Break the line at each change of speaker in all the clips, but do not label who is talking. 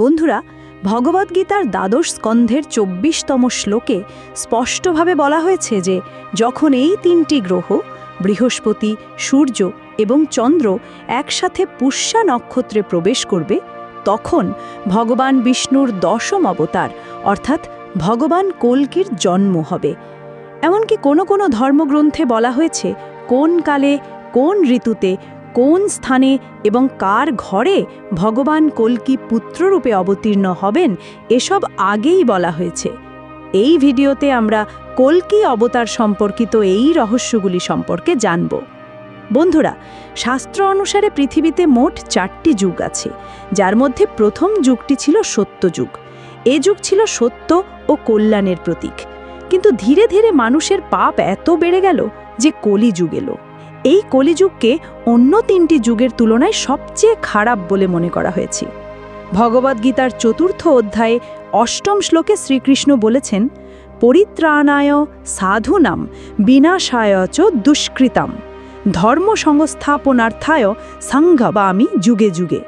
বন্ধুরা, ভগবদ্গীতার দ্বাদশ স্কন্ধের চব্বিশতম শ্লোকে স্পষ্টভাবে বলা হয়েছে যে, যখন এই তিনটি গ্রহ, বৃহস্পতি, সূর্য এবং চন্দ্র একসাথে পুষ্যা নক্ষত্রে প্রবেশ করবে, তখন ভগবান বিষ্ণুর দশম অবতার, অর্থাৎ ভগবান কল্কির জন্ম হবে। এমনকি কোনো কোনো ধর্মগ্রন্থে বলা হয়েছে, কোন কালে কোন ঋতুতে কোন স্থানে এবং কার ঘরে ভগবান কল্কি পুত্ররূপে অবতীর্ণ হবেন, এসব আগেই বলা হয়েছে। এই ভিডিওতে আমরা কল্কি অবতার সম্পর্কিত এই রহস্যগুলি সম্পর্কে জানব। বন্ধুরা, শাস্ত্র অনুসারে পৃথিবীতে মোট চারটি যুগ আছে, যার মধ্যে প্রথম যুগটি ছিল সত্য যুগ। এ যুগ ছিল সত্য ও কল্যাণের প্রতীক। কিন্তু ধীরে ধীরে মানুষের পাপ এত বেড়ে গেল যে কলিযুগ এলো। এই কলিযুগকে অন্য তিনটি যুগের তুলনায় সবচেয়ে খারাপ বলে মনে করা হয়েছে। ভগবদ্গীতার চতুর্থ অধ্যায়ে অষ্টম শ্লোকে শ্রীকৃষ্ণ বলেছেন, পরিত্রাণায় সাধুনাম, বিনাশায় চ দুষ্কৃতাম ধর্ম সংস্থাপনার্থায় সংঘবামি যুগে যুগে।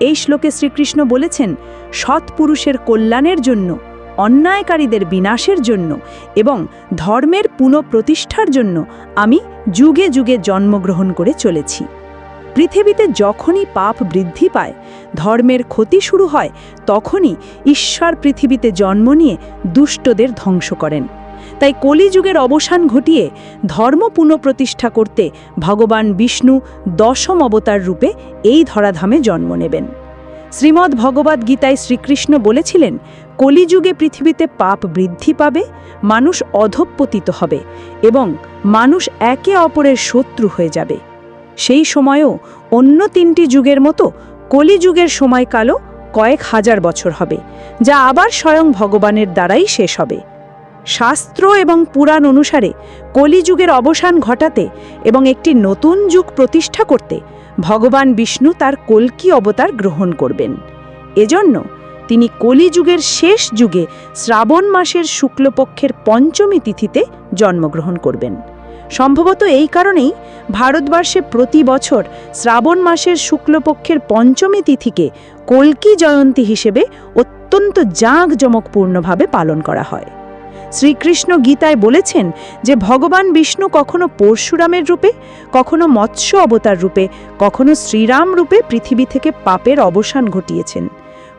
এই শ্লোকে শ্রীকৃষ্ণ বলেছেন, সৎপুরুষের কল্যাণের জন্য অন্যায়কারীদের বিনাশের জন্য এবং ধর্মের পুনঃপ্রতিষ্ঠার জন্য আমি যুগে যুগে জন্মগ্রহণ করে চলেছি। পৃথিবীতে যখনই পাপ বৃদ্ধি পায়, ধর্মের ক্ষতি শুরু হয়, তখনই ঈশ্বর পৃথিবীতে জন্ম নিয়ে দুষ্টদের ধ্বংস করেন। তাই কলিযুগের অবসান ঘটিয়ে ধর্ম পুনঃপ্রতিষ্ঠা করতে ভগবান বিষ্ণু দশম অবতার রূপে এই ধরাধামে জন্ম নেবেন। শ্রীমদ্ ভগবদ্ গীতায় শ্রীকৃষ্ণ বলেছিলেন, কলিযুগে পৃথিবীতে পাপ বৃদ্ধি পাবে, মানুষ অধঃপতিত হবে এবং মানুষ একে অপরের শত্রু হয়ে যাবে। সেই সময়েও অন্য তিনটি যুগের মতো কলিযুগের সময়কালও কয়েক হাজার বছর হবে, যা আবার স্বয়ং ভগবানের দ্বারাই শেষ হবে। শাস্ত্র এবং পুরাণ অনুসারে কলিযুগের অবসান ঘটাতে এবং একটি নতুন যুগ প্রতিষ্ঠা করতে ভগবান বিষ্ণু তার কল্কি অবতার গ্রহণ করবেন। এজন্য তিনি কলিযুগের শেষ যুগে শ্রাবণ মাসের শুক্লপক্ষের পঞ্চমী তিথিতে জন্মগ্রহণ করবেন। সম্ভবত এই কারণেই ভারতবর্ষে প্রতি বছর শ্রাবণ মাসের শুক্লপক্ষের পঞ্চমী তিথিকে কল্কি জয়ন্তী হিসেবে অত্যন্ত জাঁকজমকপূর্ণভাবে পালন করা হয়। শ্রীকৃষ্ণ গীতায় বলেছেন যে ভগবান বিষ্ণু কখনো পরশুরামের রূপে, কখনো মৎস্য অবতার রূপে, কখনো শ্রীরাম রূপে পৃথিবী থেকে পাপের অবসান ঘটিয়েছেন।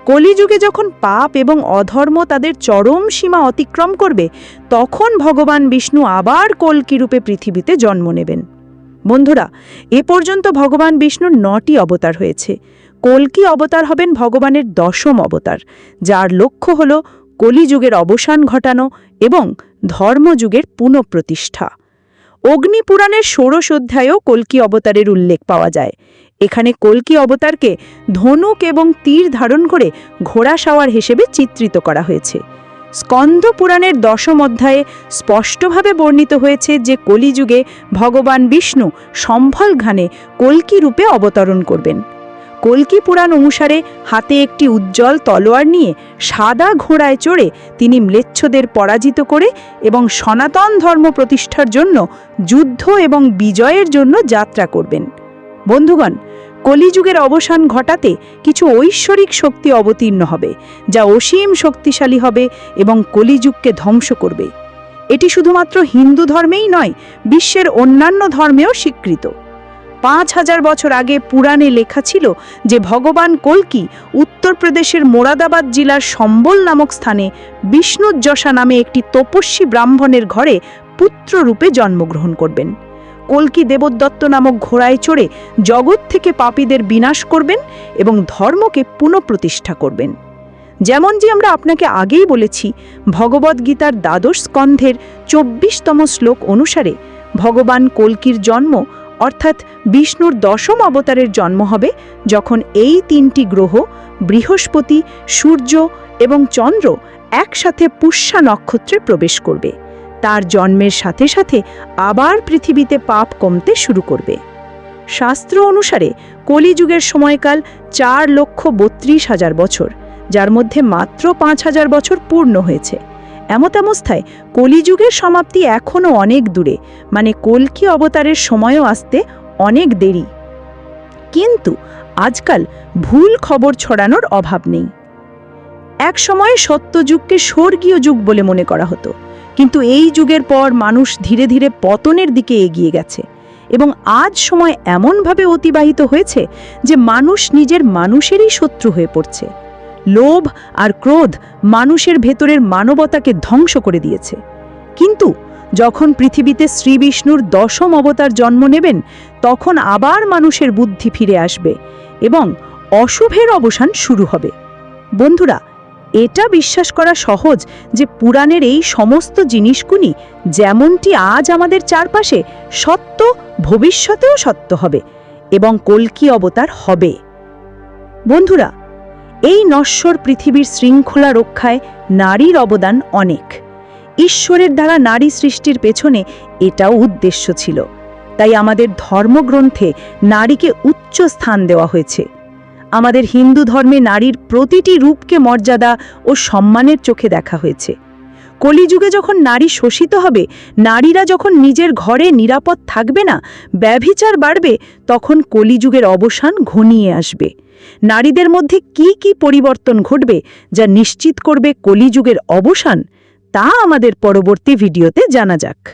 কলিযুগে যখন পাপ এবং অধর্ম তাদের চরম সীমা অতিক্রম করবে, তখন ভগবান বিষ্ণু আবার কল্কি রূপে পৃথিবীতে জন্ম নেবেন। বন্ধুরা, এ পর্যন্ত ভগবান বিষ্ণুর নটি অবতার হয়েছে। কল্কি অবতার হবেন ভগবানের দশম অবতার, যার লক্ষ্য হল কলিযুগের অবসান ঘটানো এবং ধর্মযুগের পুনঃপ্রতিষ্ঠা। অগ্নিপুরাণের ষোড়শ অধ্যায়েও কল্কি অবতারের উল্লেখ পাওয়া যায়। এখানে কল্কি অবতারকে ধনুক এবং তীর ধারণ করে ঘোড়া সাওয়ার হিসেবে চিত্রিত করা হয়েছে। স্কন্দ পুরাণের দশম অধ্যায়ে স্পষ্টভাবে বর্ণিত হয়েছে যে কলিযুগে ভগবান বিষ্ণু সম্ভল ঘানে কল্কি রূপে অবতরণ করবেন। কল্কি পুরাণ অনুসারে হাতে একটি উজ্জ্বল তলোয়ার নিয়ে সাদা ঘোড়ায় চড়ে তিনি ম্লেচ্ছদের পরাজিত করে এবং সনাতন ধর্ম প্রতিষ্ঠার জন্য, যুদ্ধ এবং বিজয়ের জন্য যাত্রা করবেন। বন্ধুগণ, কলিযুগের অবসান ঘটাতে কিছু ঐশ্বরিক শক্তি অবতীর্ণ হবে, যা অসীম শক্তিশালী হবে এবং কলিযুগকে ধ্বংস করবে। এটি শুধুমাত্র হিন্দু ধর্মেই নয়, বিশ্বের অন্যান্য ধর্মেও স্বীকৃত। পাঁচ হাজার বছর আগে পুরাণে লেখা ছিল যে ভগবান কল্কি উত্তরপ্রদেশের মোরাদাবাদ জেলার সম্বল নামক স্থানে বিষ্ণুযশা নামে একটি তপস্বী ব্রাহ্মণের ঘরে পুত্ররূপে জন্মগ্রহণ করবেন। কল্কি দেবদত্ত নামক ঘোড়ায় চড়ে জগৎ থেকে পাপীদের বিনাশ করবেন এবং ধর্মকে পুনঃপ্রতিষ্ঠা করবেন। যেমন যে আমরা আপনাকে আগেই বলেছি ভগবদ্গীতার দ্বাদশ স্কন্ধের চব্বিশতম শ্লোক অনুসারে ভগবান কল্কির জন্ম অর্থাৎ বিষ্ণুর দশম অবতারের জন্ম হবে যখন এই তিনটি গ্রহ, বৃহস্পতি, সূর্য এবং চন্দ্র একসাথে পুষ্যা নক্ষত্রে প্রবেশ করবে। তার জন্মের সাথে সাথে আবার পৃথিবীতে পাপ কমতে শুরু করবে। শাস্ত্র অনুসারে কলিযুগের সময়কাল চার লক্ষ বত্রিশ হাজার বছর, যার মধ্যে মাত্র পাঁচ হাজার বছর পূর্ণ হয়েছে। এমত অবস্থায় কলিযুগের সমাপ্তি এখনও অনেক দূরে মানে কল্কি অবতারের সময়ও আসতে অনেক দেরি। কিন্তু আজকাল ভুল খবর ছড়ানোর অভাব নেই। একসময় সত্যযুগকে স্বর্গীয় যুগ বলে মনে করা হতো, কিন্তু এই যুগের পর মানুষ ধীরে ধীরে পতনের দিকে এগিয়ে গেছে এবং আজ সময় এমনভাবে অতিবাহিত হয়েছে যে মানুষ নিজের মানুষেরই শত্রু হয়ে পড়ছে। লোভ আর ক্রোধ মানুষের ভেতরের মানবতাকে ধ্বংস করে দিয়েছে। কিন্তু যখন পৃথিবীতে শ্রীবিষ্ণুর দশম অবতার জন্ম নেবেন, তখন আবার মানুষের বুদ্ধি ফিরে আসবে এবং অশুভের অবসান শুরু হবে। বন্ধুরা, এটা বিশ্বাস করা সহজ যে পুরাণের এই সমস্ত জিনিসগুলি যেমনটি আজ আমাদের চারপাশে সত্য, ভবিষ্যতেও সত্য হবে এবং কল্কি অবতার হবে। বন্ধুরা এই নশ্বর পৃথিবীর শৃঙ্খলা রক্ষায় নারীর অবদান অনেক। ঈশ্বরের দ্বারা নারী সৃষ্টির পেছনে এটাও উদ্দেশ্য ছিল। তাই আমাদের ধর্মগ্রন্থে নারীকে উচ্চ স্থান দেওয়া হয়েছে। আমাদের হিন্দু ধর্মে নারীর প্রতিটি রূপকে মর্যাদা ও সম্মানের চোখে দেখা হয়েছে। কলিযুগে যখন নারী শোষিত হবে, নারীরা যখন নিজের ঘরে নিরাপদ থাকবে না, ব্যভিচার বাড়বে, তখন কলিযুগের অবসান ঘনিয়ে আসবে। নারীদের মধ্যে কি কি পরিবর্তন ঘটবে যা নিশ্চিত করবে কলিযুগের অবসান, তা আমাদের পরবর্তী ভিডিওতে জানা যাক।